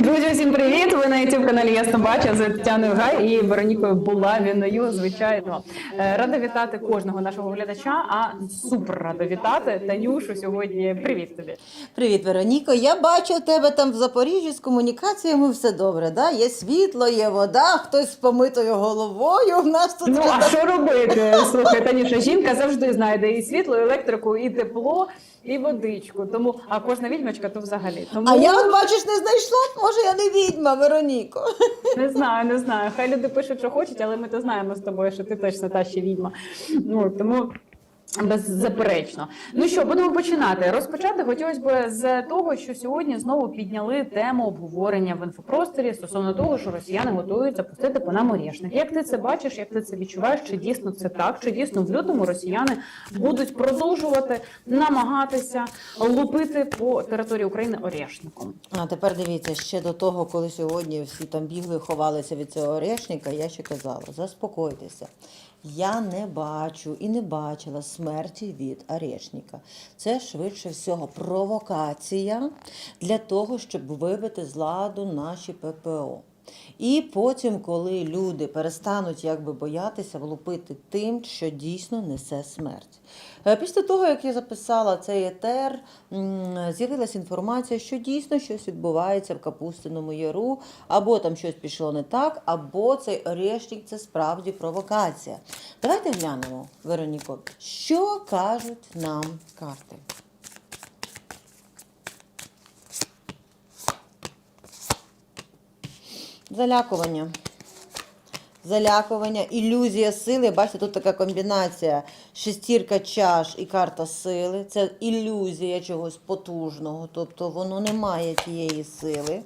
Друзі, всім привіт! Ви на youtube каналі Ясно Бача з Тетяною Гай і Веронікою Булавіною. Звичайно, Е, рада вітати кожного нашого глядача. А супер рада вітати Танюшу сьогодні. Привіт тобі. Привіт, Вероніко. Я бачу тебе там в Запоріжжі з комунікаціями все добре. Да? Є світло, є вода, хтось з помитою головою. У нас тут Ну а що робити? Слухай, Танюша, жінка завжди знайде і світло, і електрику, і тепло, і водичку. Тому а кожна відьмачка то взагалі. Тому А я, от, бачиш, не знайшла. Може, я не відьма, Вероніко. Не знаю, не знаю. Хай люди пишуть, що хочуть, але ми то знаємо з тобою, що ти точно та ще відьма. Ну тому. Беззаперечно. Ну що, будемо починати. Розпочати хотілося б з того, що сьогодні знову підняли тему обговорення в інфопросторі стосовно того, що росіяни готуються пустити по нам орішник. Як ти це бачиш, як ти це відчуваєш? Чи дійсно це так? Чи дійсно в лютому росіяни будуть продовжувати намагатися лупити по території України орішником? А тепер дивіться, ще до того, коли сьогодні всі там бігли, ховалися від цього орешника, я ще казала: заспокойтеся. Я не бачу і не бачила смерті від орешника. Це швидше всього провокація для того, щоб вибити з ладу наші ППО. І потім, коли люди перестануть якби боятися влупити тим, що дійсно несе смерть. Е, Після того, як я записала цей етер, з'явилася інформація, що дійсно щось відбувається в Капустиному Яру, або там щось пішло не так, або цей орешник це справді провокація. Давайте глянемо, Вероніко, що кажуть нам карти. Залякування. Залякування, ілюзія сили. Бачите, тут така комбінація: шестірка чаш і карта сили. Це ілюзія чогось потужного, тобто воно не має тієї сили.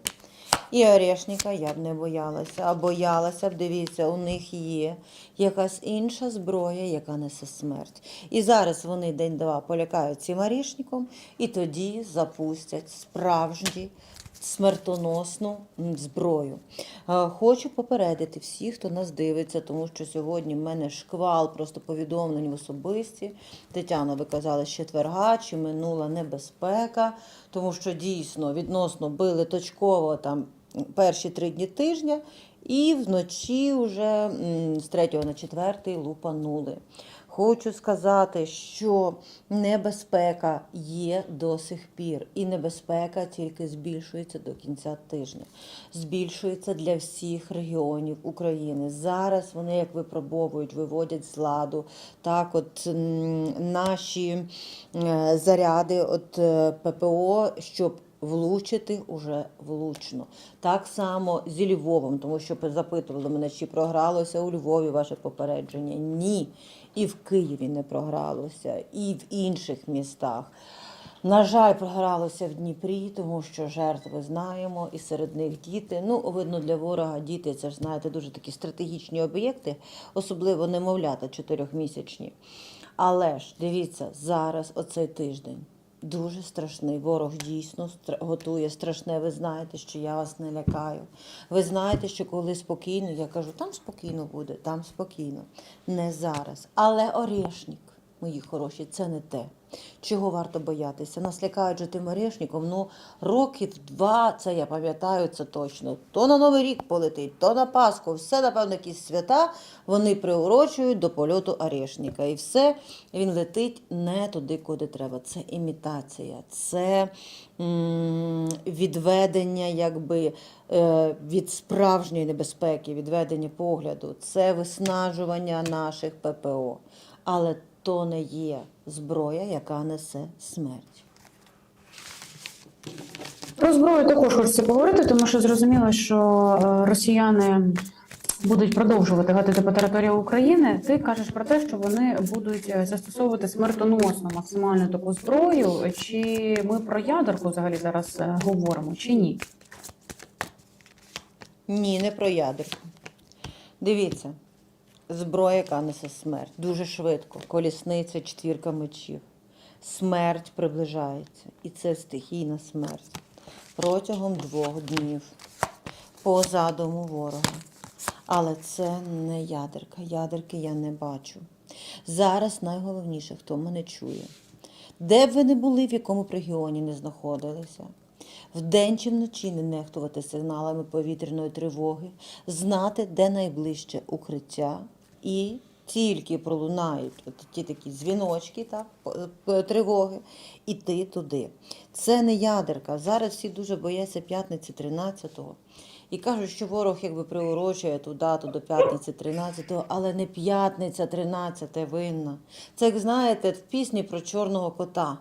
І орешника я б не боялася. А боялася б, дивіться, у них є якась інша зброя, яка несе смерть. І зараз вони день-два полякають цим орешником, і тоді запустять справжні смертоносну зброю. Е, Хочу попередити всіх, хто нас дивиться, тому що сьогодні в мене шквал просто повідомлень в особисті. Тетяна, ви казали, з четверга чи минула небезпека, тому що дійсно відносно били точково там перші три дні тижня, і вночі вже з 3 на 4 лупанули. Хочу сказати, що небезпека є до сих пір, і небезпека тільки збільшується до кінця тижня. Збільшується для всіх регіонів України. Зараз вони як випробовують, виводять з ладу. Так, от наші е, заряди, от е, ППО, щоб влучити уже влучно. Так само зі Львовом, тому що запитували мене, чи програлося у Львові ваше попередження. Ні. І в Києві не програлося, і в інших містах. На жаль, програлося в Дніпрі, тому що жертви знаємо, і серед них діти. Ну, видно, для ворога діти це ж знаєте дуже такі стратегічні об'єкти, особливо немовлята чотирьохмісячні. Але ж дивіться, зараз оцей тиждень дуже страшний. Ворог дійсно готує страшне. Ви знаєте, що я вас не лякаю. Ви знаєте, що коли спокійно, я кажу, там спокійно буде, там спокійно. Не зараз. Але орешник, мої хороші, це не те. Чого варто боятися? Нас лякають же тим орешником. Ну, років два, це я пам'ятаю, це точно. То на Новий рік полетить, то на Пасху. Все, напевно, якісь свята вони приурочують до польоту орешника. І все, він летить не туди, куди треба. Це імітація, це м, відведення якби, е, від справжньої небезпеки, відведення погляду, це виснажування наших ППО. Але то не є зброя, яка несе смерть. Про зброю також хочеться поговорити, тому що зрозуміло, що е, росіяни будуть продовжувати гатити по території України. Ти кажеш про те, що вони будуть е, застосовувати смертоносну максимальну таку зброю. Чи ми про ядерку взагалі зараз е, говоримо, чи ні? Ні, не про ядерку. Дивіться, зброя, яка несе смерть. Дуже швидко. Колісниця, четвірка мечів. Смерть приближається. І це стихійна смерть. Протягом двох днів. По задуму ворога. Але це не ядерка. Ядерки я не бачу. Зараз найголовніше, хто мене чує. Де б ви не були, в якому регіоні не знаходилися. Вдень чи вночі не нехтувати сигналами повітряної тривоги, знати, де найближче укриття, і тільки пролунають от ті такі дзвіночки, так, п- тривоги, іти туди. Це не ядерка. Зараз всі дуже бояться п'ятниці 13-го. І кажуть, що ворог якби приурочує ту дату до п'ятниці 13-го, але не п'ятниця 13 винна. Це як знаєте в пісні про чорного кота.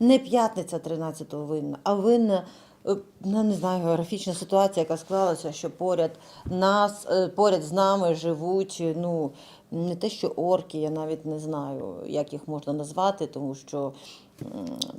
Не п'ятниця 13-го винна, а винна. Е, Ну, не знаю, географічна ситуація, яка склалася, що поряд нас, е, поряд з нами живуть, ну не те, що орки, я навіть не знаю, як їх можна назвати, тому що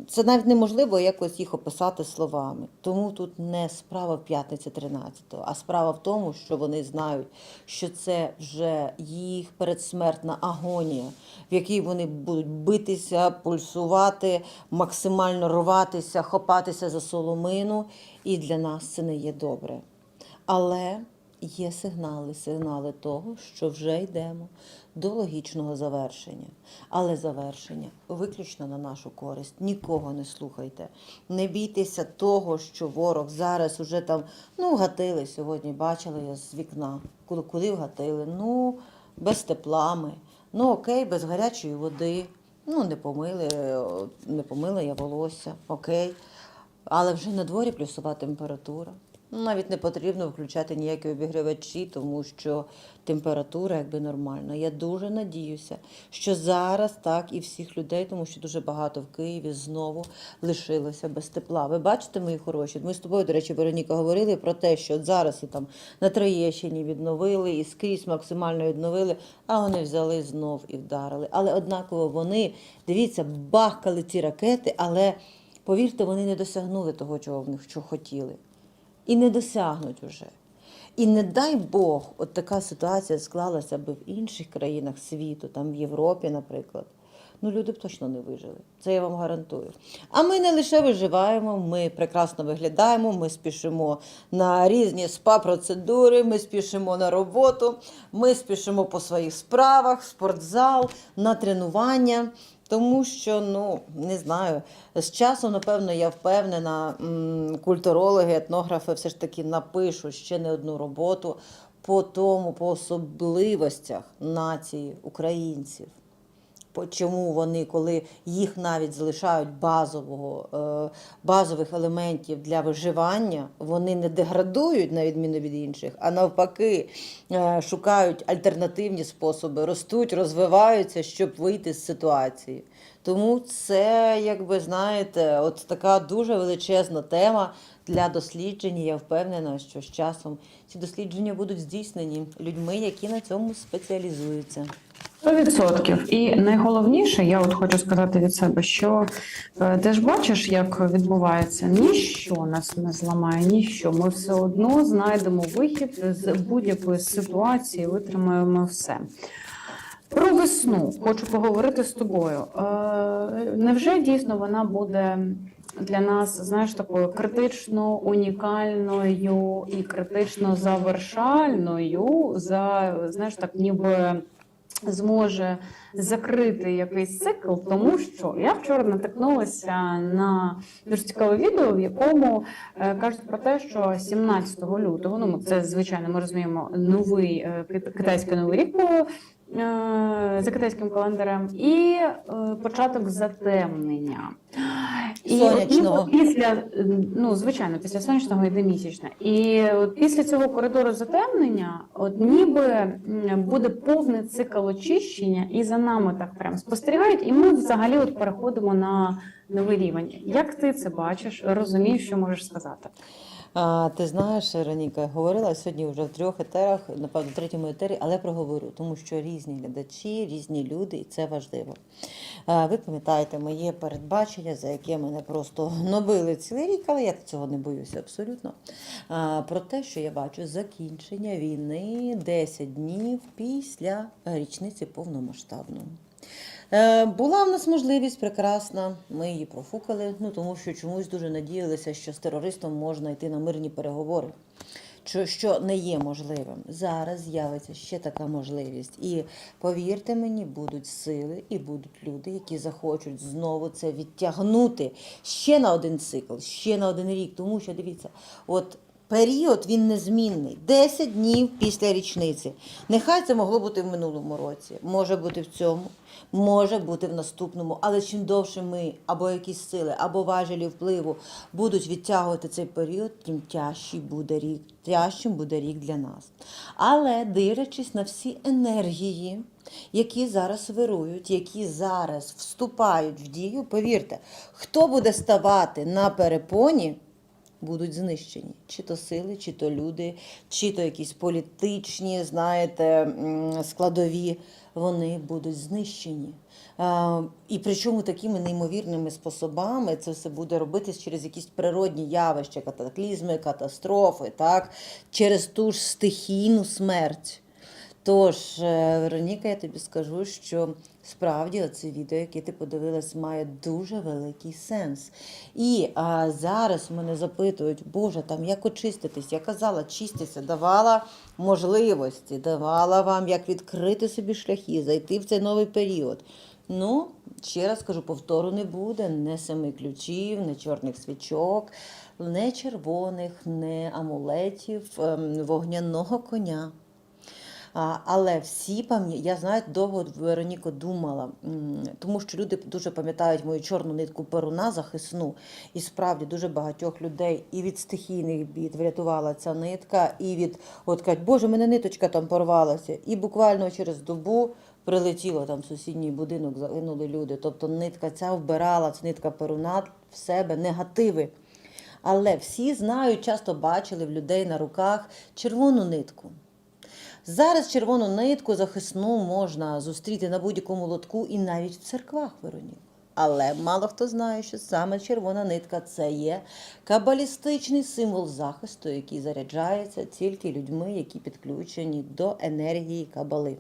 це навіть неможливо якось їх описати словами. Тому тут не справа в п'ятниці 13-го, а справа в тому, що вони знають, що це вже їх передсмертна агонія, в якій вони будуть битися, пульсувати, максимально рватися, хопатися за соломину. І для нас це не є добре. Але є сигнали, сигнали того, що вже йдемо до логічного завершення. Але завершення виключно на нашу користь. Нікого не слухайте. Не бійтеся того, що ворог зараз уже там, ну, гатили сьогодні, бачила я з вікна. Куди, куди вгатили? Ну, без тепла ми. Ну, окей, без гарячої води. Ну, не помили, не помила я волосся, окей. Але вже на дворі плюсова температура. Ну, Навіть не потрібно включати ніякі обігрівачі, тому що температура якби нормальна. Я дуже надіюся, що зараз так і всіх людей, тому що дуже багато в Києві знову лишилося без тепла. Ви бачите, мої хороші? Ми з тобою, до речі, Вероніка, говорили про те, що зараз і там на Троєщині відновили, і скрізь максимально відновили, а вони взяли знов і вдарили. Але однаково вони, дивіться, бахкали ці ракети, але повірте, вони не досягнули того, чого в них що хотіли. І не досягнуть уже. І не дай Бог, от така ситуація склалася би в інших країнах світу, там в Європі, наприклад. Ну, люди б точно не вижили. Це я вам гарантую. А ми не лише виживаємо, ми прекрасно виглядаємо, ми спішимо на різні спа-процедури, ми спішимо на роботу, ми спішимо по своїх справах, спортзал, на тренування. Тому що, ну не знаю, з часом, напевно, я впевнена, культурологи, етнографи все ж таки напишуть ще не одну роботу по тому, по особливостях нації українців. Чому вони, коли їх навіть залишають базового, е, базових елементів для виживання, вони не деградують на відміну від інших, а навпаки е, шукають альтернативні способи, ростуть, розвиваються, щоб вийти з ситуації. Тому це, як ви знаєте, от така дуже величезна тема для досліджень. Я впевнена, що з часом ці дослідження будуть здійснені людьми, які на цьому спеціалізуються. 100%. І найголовніше, я от хочу сказати від себе, що е, ти ж бачиш, як відбувається, ніщо нас не зламає, ніщо. Ми все одно знайдемо вихід з будь-якої ситуації, витримаємо все. Про весну хочу поговорити з тобою. Е, невже дійсно вона буде для нас, знаєш, такою критично унікальною і критично завершальною, за знаєш, так ніби зможе закрити якийсь цикл, тому що я вчора натикнулася на дуже цікаве відео, в якому е, кажуть про те, що 17 лютого, ну це звичайно, ми розуміємо новий е, китайський новий рік е, за китайським календарем, і е, початок затемнення. І Сонячного. ніби після ну звичайно, після сонячного йде місячне. І от після цього коридору затемнення, от ніби буде повний цикл очищення, і за нами так прям спостерігають, і ми взагалі от переходимо на новий рівень. Як ти це бачиш? Розумієш, що можеш сказати? А, ти знаєш, Раніка, говорила сьогодні вже в трьох етерах, напевно, в третьому етері, але проговорю, тому що різні глядачі, різні люди, і це важливо. А, ви пам'ятаєте моє передбачення, за яке мене просто гнобили цілий рік, але я цього не боюся абсолютно. А, про те, що я бачу закінчення війни 10 днів після річниці повномасштабної. Е, Була в нас можливість прекрасна, ми її профукали, ну тому що чомусь дуже надіялися, що з терористом можна йти на мирні переговори. що, що не є можливим. Зараз з'явиться ще така можливість. І повірте мені, будуть сили і будуть люди, які захочуть знову це відтягнути ще на один цикл, ще на один рік. Тому що дивіться, от. Період він незмінний. 10 днів після річниці. Нехай це могло бути в минулому році, може бути в цьому, може бути в наступному. Але чим довше ми або якісь сили, або важелі впливу будуть відтягувати цей період, тим тяжчий буде рік, тяжчим буде рік для нас. Але дивлячись на всі енергії, які зараз вирують, які зараз вступають в дію, повірте, хто буде ставати на перепоні будуть знищені. Чи то сили, чи то люди, чи то якісь політичні, знаєте, складові, вони будуть знищені. І причому такими неймовірними способами це все буде робитись через якісь природні явища, катаклізми, катастрофи, так? через ту ж стихійну смерть. Тож, е, Вероніка, я тобі скажу, що справді оце відео, яке ти подивилась, має дуже великий сенс. І а, зараз мене запитують, Боже, там як очиститись? Я казала, чистися, давала можливості, давала вам, як відкрити собі шляхи, зайти в цей новий період. Ну, ще раз кажу, повтору не буде, не семи ключів, не чорних свічок, не червоних, не амулетів, ем, вогняного коня. Але всі пам'ятають, я знаю, довго Вероніко думала, тому що люди дуже пам'ятають мою чорну нитку перуна захисну. І справді дуже багатьох людей і від стихійних бід врятувала ця нитка, і від от кажуть, Боже, мене ниточка там порвалася. І буквально через добу прилетіло там в сусідній будинок, загинули люди. Тобто нитка ця вбирала, ця нитка перуна в себе негативи. Але всі знають, часто бачили в людей на руках червону нитку. Зараз червону нитку захисну можна зустріти на будь-якому лотку і навіть в церквах Вероніко. Але мало хто знає, що саме червона нитка це є кабалістичний символ захисту, який заряджається тільки людьми, які підключені до енергії кабали.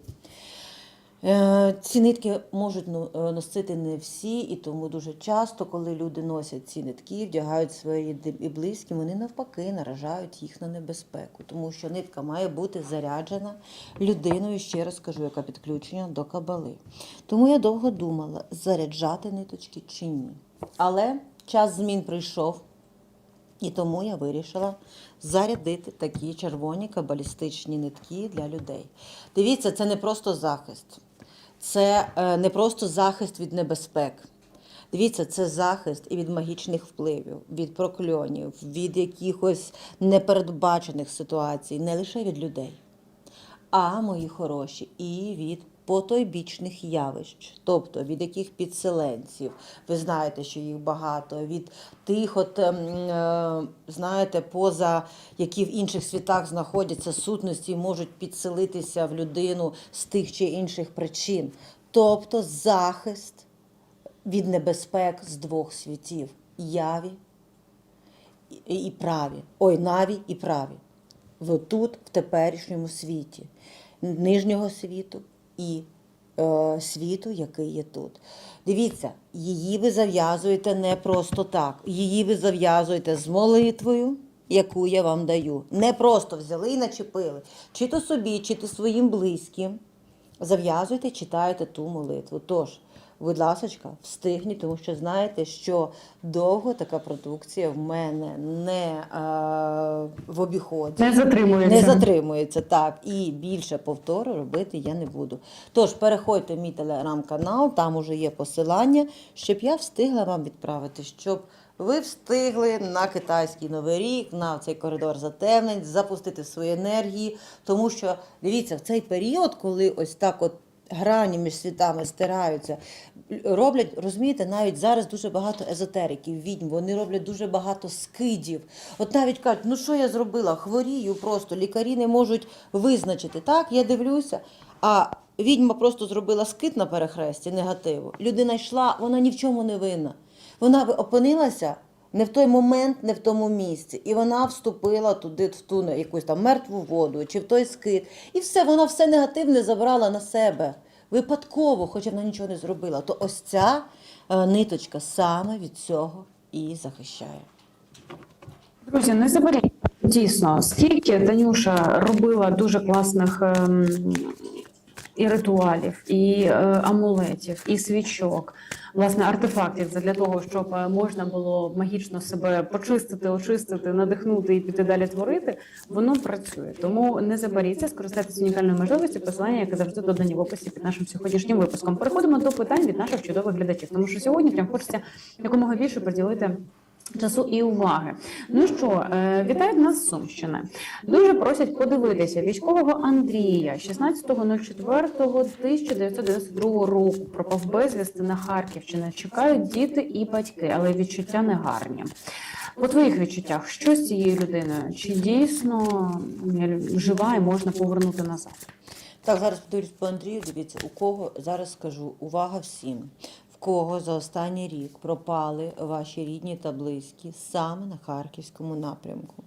Е, Ці нитки можуть ну, е, носити не всі, і тому дуже часто, коли люди носять ці нитки, вдягають свої і близькі, вони навпаки наражають їх на небезпеку, тому що нитка має бути заряджена людиною, ще раз кажу, яка підключена до кабали. Тому я довго думала, заряджати ниточки чи ні. Але час змін прийшов. І тому я вирішила зарядити такі червоні кабалістичні нитки для людей. Дивіться, це не просто захист, це е, не просто захист від небезпек. Дивіться, це захист і від магічних впливів, від прокльонів, від якихось непередбачених ситуацій, не лише від людей а мої хороші, і від потойбічних явищ, тобто від яких підселенців. Ви знаєте, що їх багато, від тих, от, ем, е, знаєте, поза які в інших світах знаходяться сутності, можуть підселитися в людину з тих чи інших причин. Тобто захист від небезпек з двох світів яві і, праві. Ой, наві і праві. Тут, в теперішньому світі, нижнього світу і е, світу, який є тут. Дивіться, її ви зав'язуєте не просто так. Її ви зав'язуєте з молитвою, яку я вам даю. Не просто взяли і начепили, чи то собі, чи то своїм близьким. Зав'язуйте, читайте ту молитву. Тож, будь ласочка, встигніть, тому що знаєте, що довго така продукція в мене не е, в обіході. Не затримується. Не затримується, так. І більше повтору робити я не буду. Тож переходьте в мій телеграм-канал, там уже є посилання, щоб я встигла вам відправити, щоб ви встигли на китайський новий рік, на цей коридор затемнень, запустити свої енергії. Тому що дивіться, в цей період, коли ось так от. Грані між світами стираються, роблять, розумієте, навіть зараз дуже багато езотериків, відьм, вони роблять дуже багато скидів. От навіть кажуть, ну що я зробила? Хворію просто, лікарі не можуть визначити. Так, я дивлюся, а відьма просто зробила скид на перехресті негативу. Людина йшла, вона ні в чому не винна. Вона опинилася не в той момент, не в тому місці. І вона вступила туди, в ту на якусь там мертву воду чи в той скид. І все, вона все негативне забрала на себе. Випадково, хоча вона нічого не зробила. То ось ця е, ниточка саме від цього і захищає. Друзі, не заберіть дійсно, стільки Танюша робила дуже класних ем, і ритуалів, і е, амулетів, і свічок, власне, артефактів для того, щоб е, можна було магічно себе почистити, очистити, надихнути і піти далі творити. Воно працює. Тому не забаріться, скористайтеся унікальною можливістю. Посилання, яке завжди додані в описі під нашим сьогоднішнім випуском. Переходимо до питань від наших чудових глядачів, тому що сьогодні прям хочеться якомога більше приділити. Часу і уваги. Ну що, е, вітають нас з Сумщини. Дуже просять подивитися військового Андрія 16.04.1992 року. Пропав безвісти на Харківщині. Чекають діти і батьки, але відчуття негарні. По твоїх відчуттях, що з цією людиною? Чи дійсно жива і можна повернути назад? Так, зараз подивлюсь по Андрію. Дивіться, у кого зараз скажу увага всім. Кого за останній рік пропали ваші рідні та близькі саме на харківському напрямку.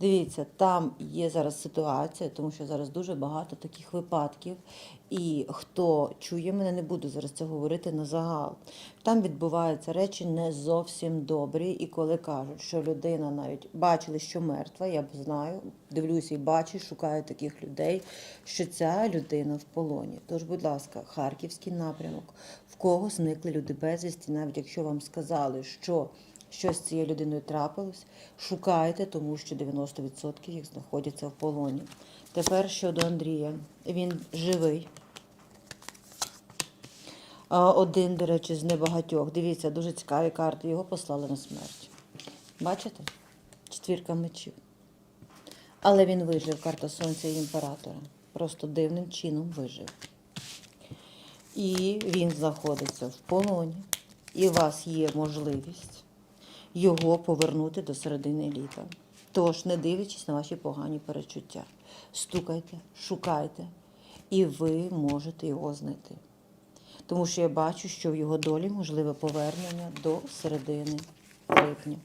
Дивіться, там є зараз ситуація, тому що зараз дуже багато таких випадків. І хто чує мене, не буду зараз це говорити на загал. Там відбуваються речі не зовсім добрі. І коли кажуть, що людина навіть бачили, що мертва, я б знаю, дивлюся і бачу, шукаю таких людей, що ця людина в полоні. Тож, будь ласка, харківський напрямок, кого зникли люди безвісті, навіть якщо вам сказали, що щось з цією людиною трапилось, шукайте, тому що 90% їх знаходяться в полоні. Тепер щодо Андрія. Він живий. Один, до речі, з небагатьох. Дивіться, дуже цікаві карти. Його послали на смерть. Бачите? Четвірка мечів. Але він вижив, карта Сонця і імператора. Просто дивним чином вижив. І він знаходиться в полоні. І у вас є можливість його повернути до середини літа. Тож, не дивлячись на ваші погані перечуття, стукайте, шукайте, і ви можете його знайти. Тому що я бачу, що в його долі можливе повернення до середини липня.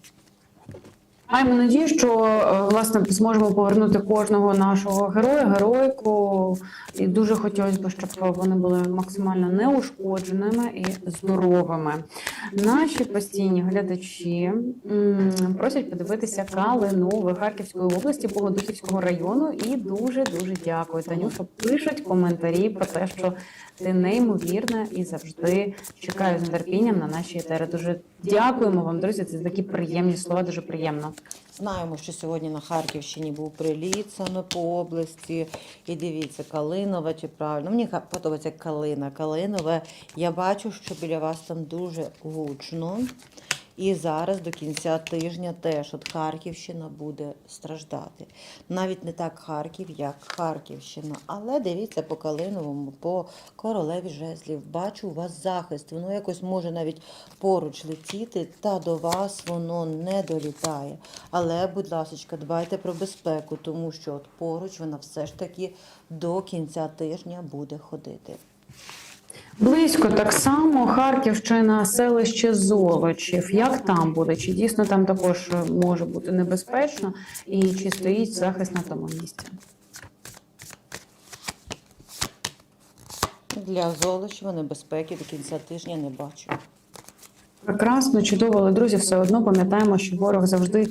Маємо надію, що е, власне зможемо повернути кожного нашого героя, геройку. І дуже хотілося б, щоб вони були максимально неушкодженими і здоровими. Наші постійні глядачі просять подивитися Калину в Харківської області, Богодухівського району. І дуже дуже дякую. Танюша пишуть коментарі про те, що ти неймовірна і завжди чекаю з нетерпінням на наші етери. Дуже дякуємо вам, друзі. Це такі приємні слова, дуже приємно. Знаємо, що сьогодні на Харківщині був приліт саме по області. І дивіться, Калинове чи правильно. Мені подобається Калина. Калинове. Я бачу, що біля вас там дуже гучно. І зараз до кінця тижня теж от Харківщина буде страждати. Навіть не так Харків, як Харківщина. Але дивіться по Калиновому, по королеві жезлів. Бачу у вас захист. Воно якось може навіть поруч летіти, та до вас воно не долітає. Але, будь ласка, дбайте про безпеку, тому що от поруч вона все ж таки до кінця тижня буде ходити. Близько так само Харківщина, селище Золочів. Як там буде? Чи дійсно там також може бути небезпечно? І чи стоїть захист на тому місці? Для Золочева небезпеки до кінця тижня не бачу. Прекрасно, чудово, але друзі, все одно пам'ятаємо, що ворог завжди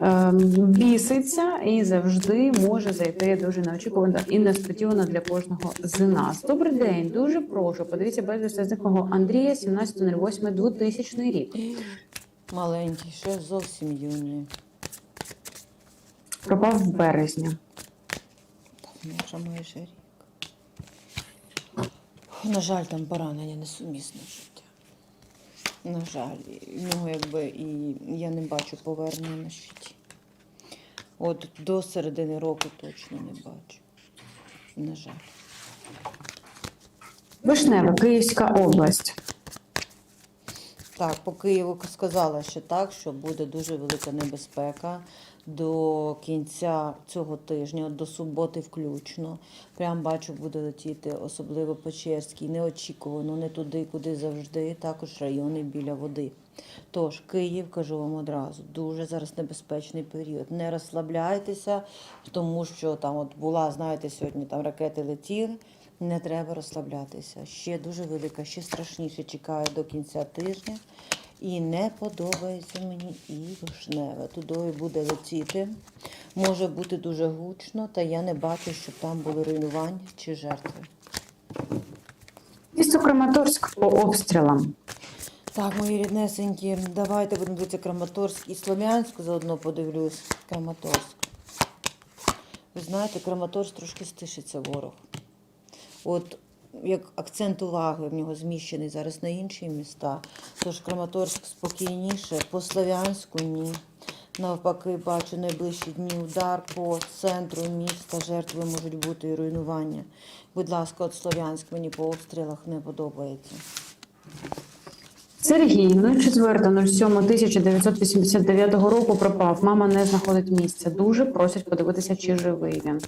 ем, біситься і завжди може зайти дуже неочікувано і несподівано для кожного з нас. Добрий день, дуже прошу. Подивіться безвісти зниклого Андрія, 17.08.2000 рік. Маленький, ще зовсім юний. Пропав в березні. Вже майже рік. На жаль, там поранення несумісне. На жаль, в нього якби і я не бачу повернення на щиті. От до середини року точно не бачу. На жаль. Вишнева, Київська область. Так, по Києву сказала ще так, що буде дуже велика небезпека до кінця цього тижня, до суботи включно. Прям бачу, буде летіти, особливо Печерський, неочікувано, не туди, куди завжди, також райони біля води. Тож, Київ, кажу вам одразу, дуже зараз небезпечний період. Не розслабляйтеся, тому що там от була, знаєте, сьогодні там ракети летіли. Не треба розслаблятися. Ще дуже велика, ще страшніше чекає до кінця тижня. І не подобається мені і вишневе. Тудою буде летіти. Може бути дуже гучно, та я не бачу, щоб там були руйнування чи жертви. Місто Краматорськ по обстрілам. Так, мої ріднесенькі, давайте будемо дивитися Краматорськ і Слов'янськ заодно подивлюсь. Краматорськ. Ви знаєте, Краматорськ трошки стишиться ворог. От як акцент уваги в нього зміщений зараз на інші міста. Тож Краматорськ спокійніше, по Слов'янську ні. Навпаки, бачу найближчі дні удар по центру міста, жертви можуть бути і руйнування. Будь ласка, от Слов'янськ мені по обстрілах не подобається. Сергій, 04.07.1989 року пропав. Мама не знаходить місця. Дуже просять подивитися, чи живий він.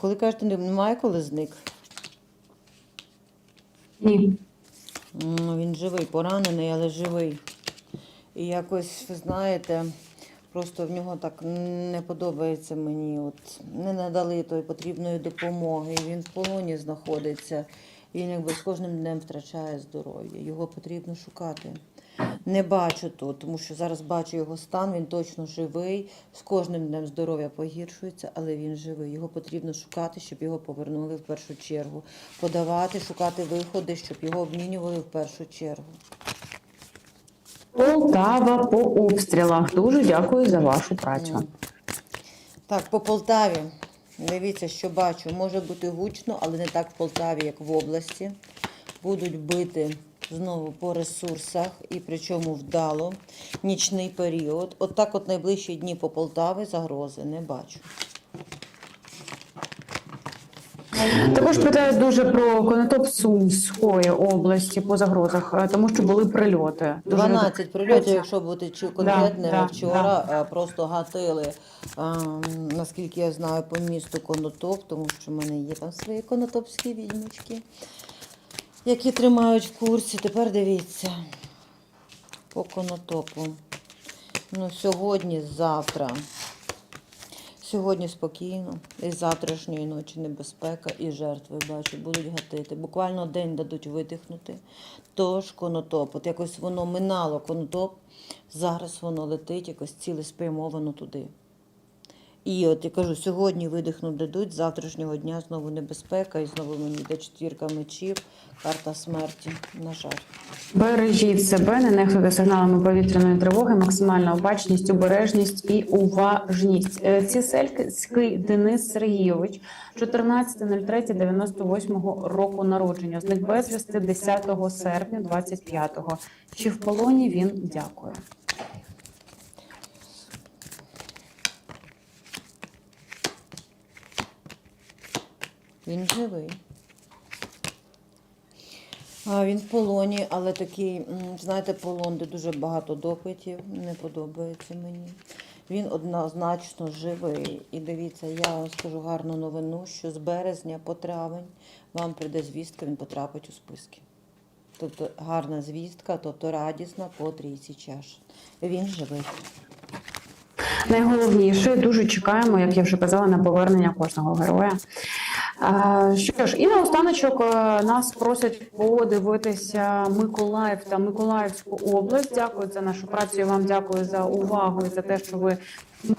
Коли кажете, немає коли зник? Ні. Він живий, поранений, але живий. І якось, ви знаєте, просто в нього так не подобається мені. От не надали тої потрібної допомоги. Він в полоні знаходиться. Він якби з кожним днем втрачає здоров'я. Його потрібно шукати. Не бачу тут, тому що зараз бачу його стан, він точно живий. З кожним днем здоров'я погіршується, але він живий. Його потрібно шукати, щоб його повернули в першу чергу. Подавати, шукати виходи, щоб його обмінювали в першу чергу. Полтава по обстрілах. Дуже дякую за вашу працю. Так, по Полтаві. Дивіться, що бачу. Може бути гучно, але не так в Полтаві, як в області. Будуть бити знову по ресурсах і причому вдало. Нічний період. От так от найближчі дні по Полтаві загрози не бачу. Також питають дуже про Конотоп Сумської області по загрозах, е, тому що були прильоти. Дуже 12 прильотів, якщо бути чи конкретними, да, вчора е, просто гатили, е, наскільки я знаю, по місту Конотоп, тому що в мене є там свої конотопські відьмочки, які тримають в курсі. Тепер дивіться по конотопу. Ну, сьогодні, завтра. Сьогодні спокійно, і завтрашньої ночі небезпека, і жертви бачу, будуть гатити. Буквально день дадуть видихнути. Тож конотоп, от якось воно минало конотоп, зараз воно летить якось цілеспрямовано туди. І от я кажу, сьогодні видихнути дадуть, з завтрашнього дня знову небезпека, і знову мені йде четвірка мечів, карта смерті, на жаль. Бережіть себе, не нехтуйте сигналами повітряної тривоги, максимальна обачність, обережність і уважність. Е, Цісельський Денис Сергійович, 14.03.98 року народження. Зник безвісти 10 серпня 25-го. Чи в полоні він дякує? Він живий. А, він в полоні, але такий, знаєте, полон, де дуже багато допитів, не подобається мені. Він однозначно живий. І дивіться, я скажу гарну новину, що з березня по травень вам прийде звістка, він потрапить у списки. Тобто гарна звістка, тобто радісна по трійці чаш. Він живий. Найголовніше дуже чекаємо, як я вже казала, на повернення кожного героя. Що ж, і наостаночок е, нас просять подивитися Миколаїв та Миколаївську область. Дякую за нашу працю. Вам дякую за увагу і за те, що ви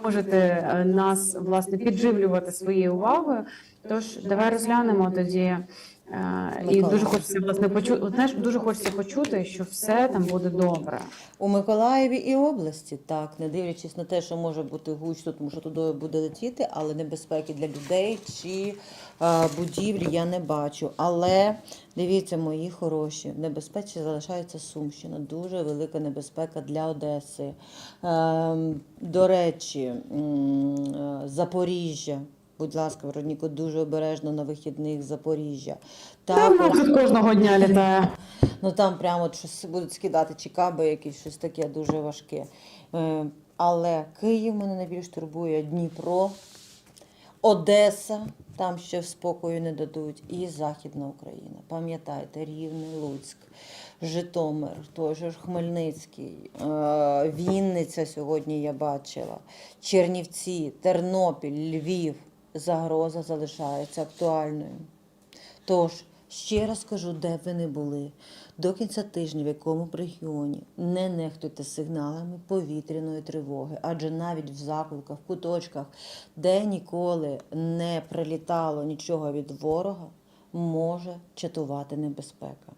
можете е, нас власне підживлювати своєю увагою. Тож давай розглянемо тоді. Е, І дуже хочеться власне почути. Знаєш, дуже хочеться почути, що все там буде добре. У Миколаєві і області, так, не дивлячись на те, що може бути гучно, тому що туди буде летіти, але небезпеки для людей чи е, будівлі я не бачу. Але дивіться, мої хороші, в небезпеці залишається Сумщина. Дуже велика небезпека для Одеси. Е, до речі, е, Запоріжжя. Будь ласка, Вероніко, дуже обережно на вихідних Запоріжжя. Та вона тут кожного дня літає. Ну там прямо щось будуть скидати чи каби, якісь щось таке дуже важке. Е, Але Київ мене найбільш турбує Дніпро, Одеса, там ще в спокою не дадуть, і Західна Україна. Пам'ятайте, Рівне, Луцьк. Житомир, той же Хмельницький, е, Вінниця сьогодні я бачила, Чернівці, Тернопіль, Львів. Загроза залишається актуальною. Тож, ще раз кажу, де б ви не були, до кінця тижня, в якому б регіоні, не нехтуйте сигналами повітряної тривоги, адже навіть в закулках, в куточках, де ніколи не прилітало нічого від ворога, може чатувати небезпека.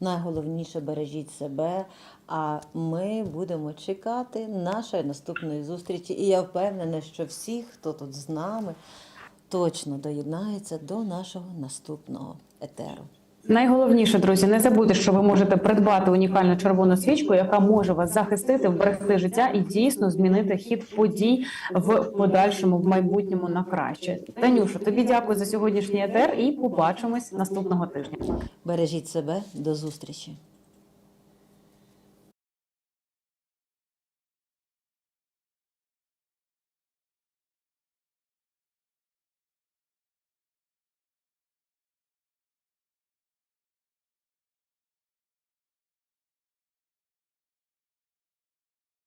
Найголовніше бережіть себе, а ми будемо чекати нашої наступної зустрічі. І я впевнена, що всі, хто тут з нами, точно доєднається до нашого наступного етеру. Найголовніше, друзі, не забудьте, що ви можете придбати унікальну червону свічку, яка може вас захистити, вберегти життя і дійсно змінити хід подій в подальшому, в майбутньому на краще. Танюшу, тобі дякую за сьогоднішній етер і побачимось наступного тижня. Бережіть себе, до зустрічі.